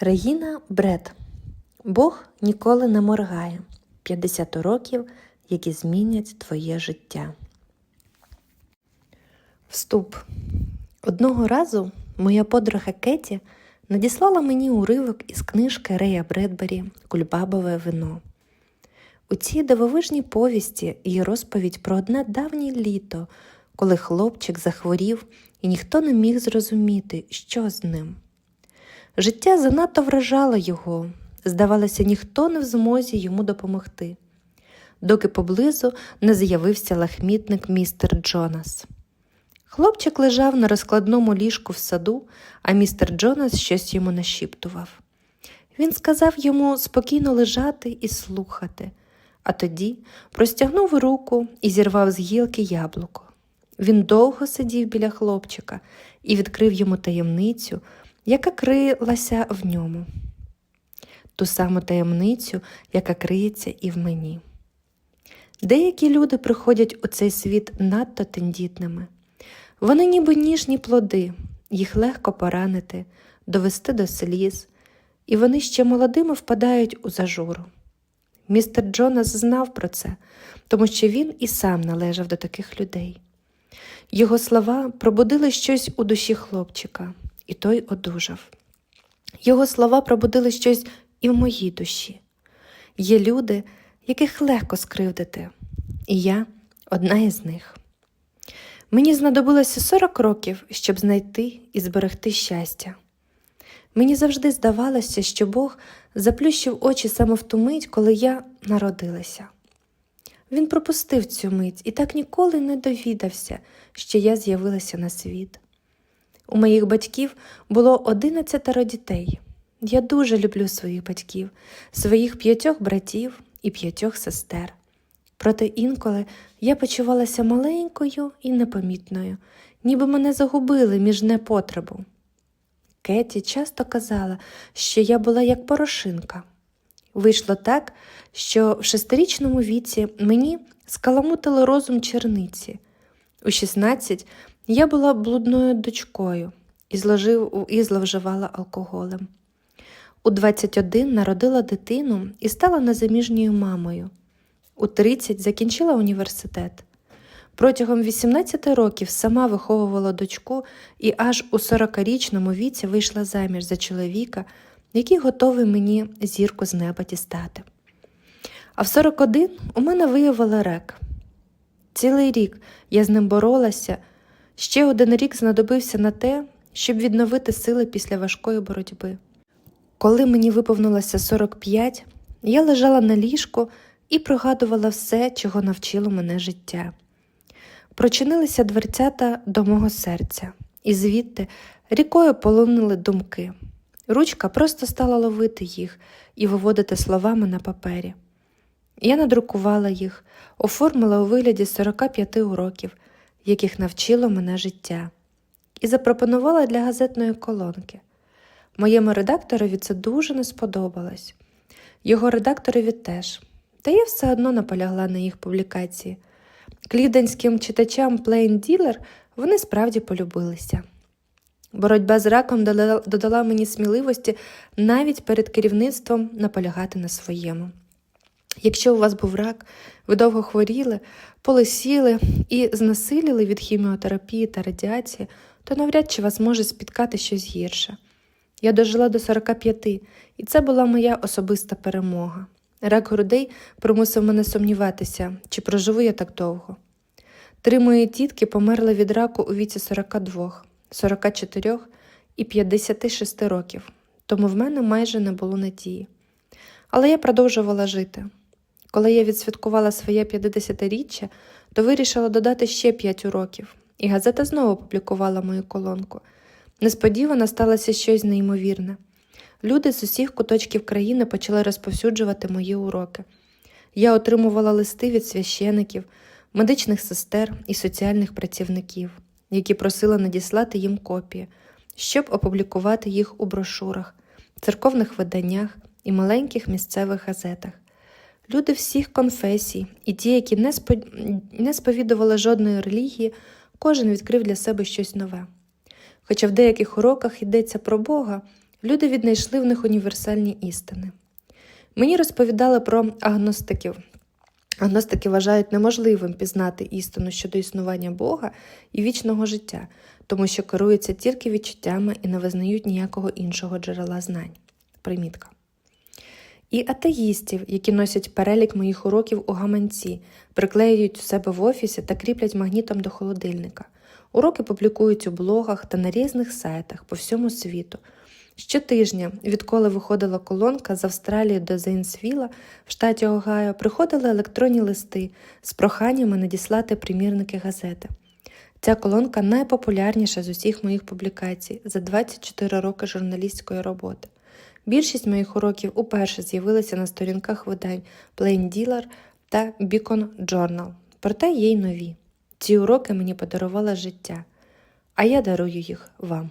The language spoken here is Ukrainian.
Регіна Бред. Бог ніколи не моргає. 50 років, які змінять твоє життя. Вступ. Одного разу моя подруга Кеті надіслала мені уривок із книжки Рея Бредбері Кульбабове вино. У цій дивовижній повісті є розповідь про одне давнє літо, коли хлопчик захворів і ніхто не міг зрозуміти, що з ним. Життя занадто вражало його, здавалося, ніхто не в змозі йому допомогти, доки поблизу не з'явився лахмітник містер Джонас. Хлопчик лежав на розкладному ліжку в саду, а містер Джонас щось йому нашіптував. Він сказав йому спокійно лежати і слухати, а тоді простягнув руку і зірвав з гілки яблуко. Він довго сидів біля хлопчика і відкрив йому таємницю, яка крилася в ньому. Ту саму таємницю, яка криється і в мені. Деякі люди приходять у цей світ надто тендітними. Вони ніби ніжні плоди, їх легко поранити, довести до сліз, і вони ще молодими впадають у зажуру. Містер Джонас знав про це, тому що він і сам належав до таких людей. Його слова пробудили щось у душі хлопчика, і той одужав. Його слова пробудили щось і в моїй душі. Є люди, яких легко скривдити, і я одна із них. Мені знадобилося 40 років, щоб знайти і зберегти щастя. Мені завжди здавалося, що Бог заплющив очі саме в ту мить, коли я народилася. Він пропустив цю мить і так ніколи не довідався, що я з'явилася на світ. У моїх батьків було одинадцятеро дітей. Я дуже люблю своїх батьків, своїх п'ятьох братів і п'ятьох сестер. Проте інколи я почувалася маленькою і непомітною, ніби мене загубили між непотребу. Кеті часто казала, що я була як порошинка. Вийшло так, що в шестирічному віці мені скаламутили розум черниці. У 16 я була блудною дочкою і, зложив, і зловживала алкоголем. У 21 народила дитину і стала незаміжньою мамою. У 30 закінчила університет. Протягом 18 років сама виховувала дочку і аж у 40-річному віці вийшла заміж за чоловіка, який готовий мені зірку з неба дістати. А в 41 у мене виявили рек. Цілий рік я з ним боролася, ще один рік знадобився на те, щоб відновити сили після важкої боротьби. Коли мені виповнилося 45, я лежала на ліжку і пригадувала все, чого навчило мене життя. Прочинилися дверцята до мого серця, і звідти рікою полонили думки. Ручка просто стала ловити їх і виводити словами на папері. Я надрукувала їх, оформила у вигляді 45 уроків, яких навчило мене життя, і запропонувала для газетної колонки. Моєму редакторові це дуже не сподобалось. Його редакторові теж, та я все одно наполягла на їх публікації. Кліденським читачам Plain Dealer вони справді полюбилися. Боротьба з раком додала мені сміливості навіть перед керівництвом наполягати на своєму. Якщо у вас був рак, ви довго хворіли, полисіли і знесиліли від хіміотерапії та радіації, то навряд чи вас може спіткати щось гірше. Я дожила до 45, і це була моя особиста перемога. Рак грудей примусив мене сумніватися, чи проживу я так довго. Три мої тітки померли від раку у віці 42, 44 і 56 років, тому в мене майже не було надії. Але я продовжувала жити. Коли я відсвяткувала своє 50-річчя, то вирішила додати ще 5 років, і газета знову опублікувала мою колонку. Несподівано сталося щось неймовірне. Люди з усіх куточків країни почали розповсюджувати мої уроки. Я отримувала листи від священиків, медичних сестер і соціальних працівників, які просили надіслати їм копії, щоб опублікувати їх у брошурах, церковних виданнях і маленьких місцевих газетах. Люди всіх конфесій і ті, які не, спо... не сповідували жодної релігії, кожен відкрив для себе щось нове. Хоча в деяких уроках йдеться про Бога, люди віднайшли в них універсальні істини. Мені розповідали про агностиків. Агностики вважають неможливим пізнати істину щодо існування Бога і вічного життя, тому що керуються тільки відчуттями і не визнають ніякого іншого джерела знань. Примітка. І атеїстів, які носять перелік моїх уроків у гаманці, приклеюють у себе в офісі та кріплять магнітом до холодильника. Уроки публікують у блогах та на різних сайтах по всьому світу. Щотижня, відколи виходила колонка з Австралії до Зейнсвіла в штаті Огайо, приходили електронні листи з проханнями надіслати примірники газети. Ця колонка найпопулярніша з усіх моїх публікацій за 24 роки журналістської роботи. Більшість моїх уроків уперше з'явилися на сторінках видань Plain Dealer та Beacon Journal. Проте є й нові. Ці уроки мені подарувало життя, а я дарую їх вам.